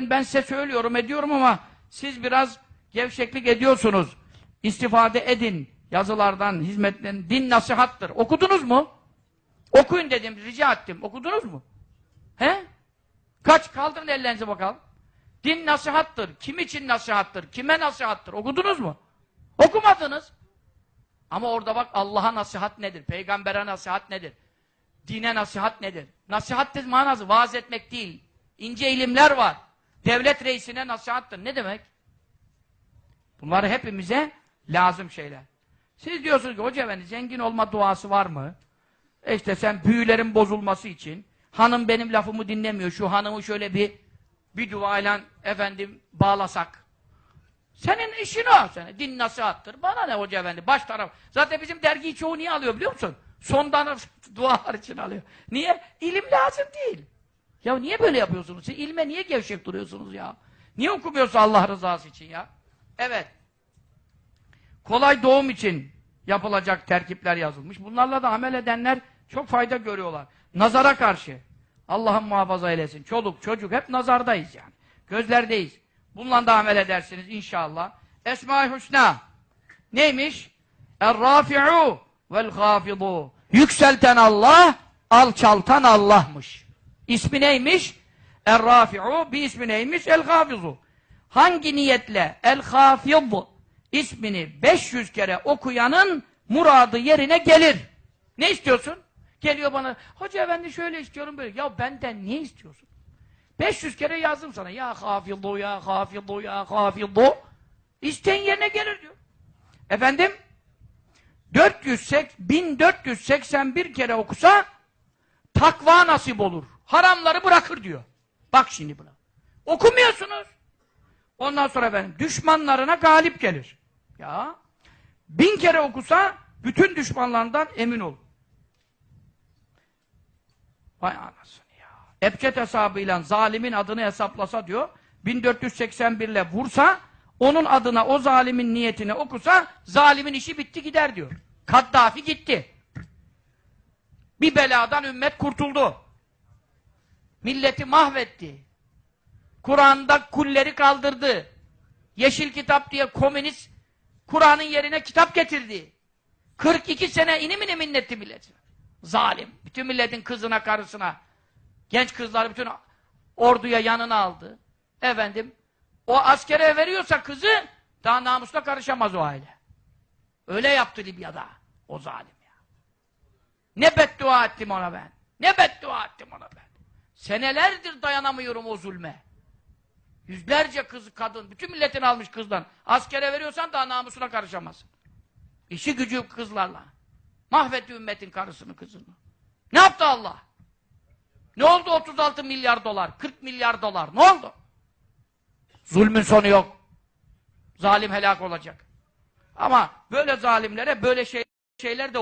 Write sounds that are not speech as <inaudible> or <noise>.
ben size söylüyorum ediyorum ama siz biraz gevşeklik ediyorsunuz. İstifade edin yazılardan, hizmetten. Din nasihattır. Okudunuz mu? Okuyun dedim, rica ettim. Okudunuz mu? He? Kaç? Kaldırın ellerinizi bakalım. Din nasihattır. Kim için nasihattır? Kime nasihattır? Okudunuz mu? Okumadınız. Ama orada bak Allah'a nasihat nedir? Peygambere nasihat nedir? Dine nasihat nedir? Nasihat manası vaaz etmek değil. İnce ilimler var. Devlet reisine nasihattır. Ne demek? Bunlar hepimize lazım şeyler. Siz diyorsunuz ki hoca efendi zengin olma duası var mı? E işte sen büyülerin bozulması için hanım benim lafımı dinlemiyor. Şu hanımı şöyle bir bir duayla efendim bağlasak. Senin işin o. Senin din nasihattır. Bana ne hoca efendi? Baş taraf. Zaten bizim dergiyi çoğu niye alıyor biliyor musun? Sondan <laughs> dualar için alıyor. Niye? İlim lazım değil. Ya niye böyle yapıyorsunuz? Siz ilme niye gevşek duruyorsunuz ya? Niye okumuyorsun Allah rızası için ya? Evet. Kolay doğum için yapılacak terkipler yazılmış. Bunlarla da amel edenler çok fayda görüyorlar. Nazara karşı. Allah'ın muhafaza eylesin. Çoluk, çocuk hep nazardayız yani. Gözlerdeyiz. Bununla da amel edersiniz inşallah. Esma-i Hüsna. Neymiş? Er-Rafi'u vel-Hafidu. Yükselten Allah, alçaltan Allah'mış. İsmi neymiş? Er-Rafi'u. Bir ismi neymiş? El-Hafizu. Hangi niyetle El-Hafid ismini 500 kere okuyanın muradı yerine gelir. Ne istiyorsun? Geliyor bana, hoca efendi şöyle istiyorum böyle. Ya benden niye istiyorsun? 500 kere yazdım sana. Ya hafidu, ya hafidu, ya hafidu. İsteğin yerine gelir diyor. Efendim? 480, 1481 kere okusa takva nasip olur. Haramları bırakır diyor. Bak şimdi buna. Okumuyorsunuz. Ondan sonra efendim düşmanlarına galip gelir. Ya bin kere okusa bütün düşmanlarından emin ol. Vay anasını ya. Ebced hesabıyla zalimin adını hesaplasa diyor, 1481 ile vursa, onun adına o zalimin niyetini okusa, zalimin işi bitti gider diyor. Kaddafi gitti. Bir beladan ümmet kurtuldu. Milleti mahvetti. Kur'an'da kulleri kaldırdı. Yeşil kitap diye komünist Kur'an'ın yerine kitap getirdi. 42 sene inim inim minnetti millet. Zalim. Bütün milletin kızına, karısına, genç kızları bütün orduya yanına aldı. Efendim, o askere veriyorsa kızı, daha namusla karışamaz o aile. Öyle yaptı Libya'da, o zalim ya. Ne beddua ettim ona ben. Ne beddua ettim ona ben. Senelerdir dayanamıyorum o zulme. Yüzlerce kız, kadın, bütün milletin almış kızdan. Askere veriyorsan daha namusuna karışamazsın. İşi gücü kızlarla. Mahvetti ümmetin karısını, kızını. Ne yaptı Allah? Ne oldu 36 milyar dolar, 40 milyar dolar? Ne oldu? Zulmün sonu yok. Zalim helak olacak. Ama böyle zalimlere böyle şey, şeyler de